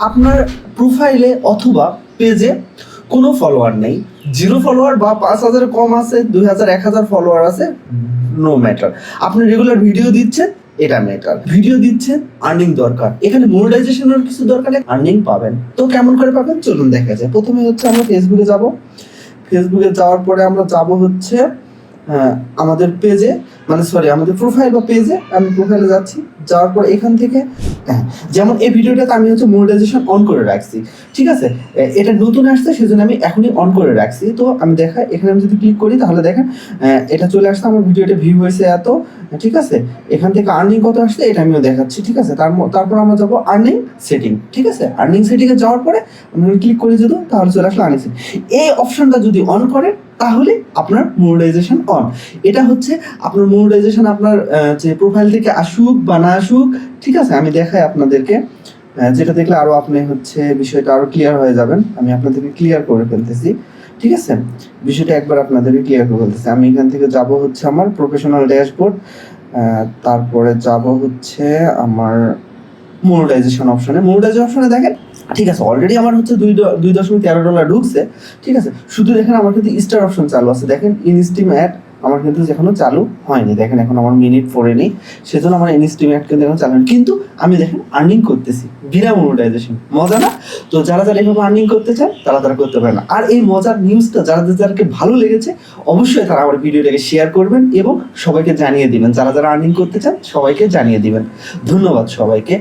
আপনার প্রোফাইলে অথবা পেজে কোনো ফলোয়ার নেই। জিরো ফলোয়ার বা পাঁচ হাজারের কম আছে, দুই হাজার, এক হাজার ফলোয়ার আছে নো ম্যাটার আপনি রেগুলার ভিডিও দিচ্ছেন, এটা ম্যাটার ভিডিও দিচ্ছেন আর্নিং দরকার। এখানে মনিটাইজেশনের কিছু দরকার আর্নিং পাবেন। তো কেমন করে পাবেন? চলুন দেখা যায় প্রথমে হচ্ছে আমরা ফেসবুকে যাব। ফেসবুকে যাওয়ার পরে আমরা যাব হচ্ছে আমাদের পেজে মানে সরি আমাদের প্রোফাইল বা পেজে আমি প্রোফাইলে যাচ্ছি, যাওয়ার পর এখান থেকে হ্যাঁ যেমন এই ভিডিওটাতে আমি হচ্ছে মনিটাইজেশন অন করে রাখছি, ঠিক আছে? এটা নতুন আসছে, সেজন্য আমি এখনই অন করে রাখছি। তো আমি দেখা এখানে আমি যদি ক্লিক করি, তাহলে দেখেন এটা চলে আসছে, আমার ভিডিওটা ভিউ হয়েছে এত, ঠিক আছে? এখান থেকে আর্নিং কত আসছে, এটা আমিও দেখাচ্ছি, ঠিক আছে? তার তারপর আমরা যাব আর্নিং সেটিং ঠিক আছে? আর্নিং সেটিংয়ে যাওয়ার পরে, আমি ক্লিক করে যদি, তাহলে চলে আসলো আর্নিং সেটিং এই অপশনটা যদি অন করে, তাহলে আপনার মনিটাইজেশন অন এটা হচ্ছে আপনার মনিটাইজেশন আপনার যে প্রোফাইল থেকে আসুক বা না আসুক, ঠিক আছে, আমি দেখাই আপনাদেরকে। যেটা দেখলে আরও আপনি হচ্ছে বিষয়টা আরও ক্লিয়ার হয়ে যাবেন। আমি আপনাদেরকে ক্লিয়ার করে ফেলতেছি, ঠিক আছে? বিষয়টা একবার আপনাদেরকে ক্লিয়ার করে ফেলতেছি। আমি এখান থেকে যাব হচ্ছে আমার প্রফেশনাল ড্যাশবোর্ড তারপরে যাব হচ্ছে আমার মনিটাইজেশন অপশনে মনিটাইজেশন অপশনে দেখেন, ঠিক আছে অলরেডি আমার হচ্ছে দুই দুই দশমিক তেরো ডলার ঢুকছে, ঠিক আছে? শুধু দেখেন আমার কিন্তু স্টার অপশন চালু আছে। দেখেন ইনস্টিম অ্যাড আমার কিন্তু এখনও চালু হয়নি। দেখেন, এখন আমার মিনিট ফোরে নেই। সেজন্য আমার ইনস্টিম অ্যাড কিন্তু এখন চালু কিন্তু আমি দেখেন আর্নিং করতেছি। বিনা মনিটাইজেশন মজা না? তো যারা যারা এইভাবে আর্নিং করতে চান তারা তারা করতে পারে না। আর এই মজার নিউজটা যারা যাদেরকে ভালো লেগেছে, অবশ্যই তারা আমার ভিডিওটাকে শেয়ার করবেন এবং সবাইকে জানিয়ে দিবেন। যারা যারা আর্নিং করতে চান, সবাইকে জানিয়ে দিবেন। ধন্যবাদ সবাইকে।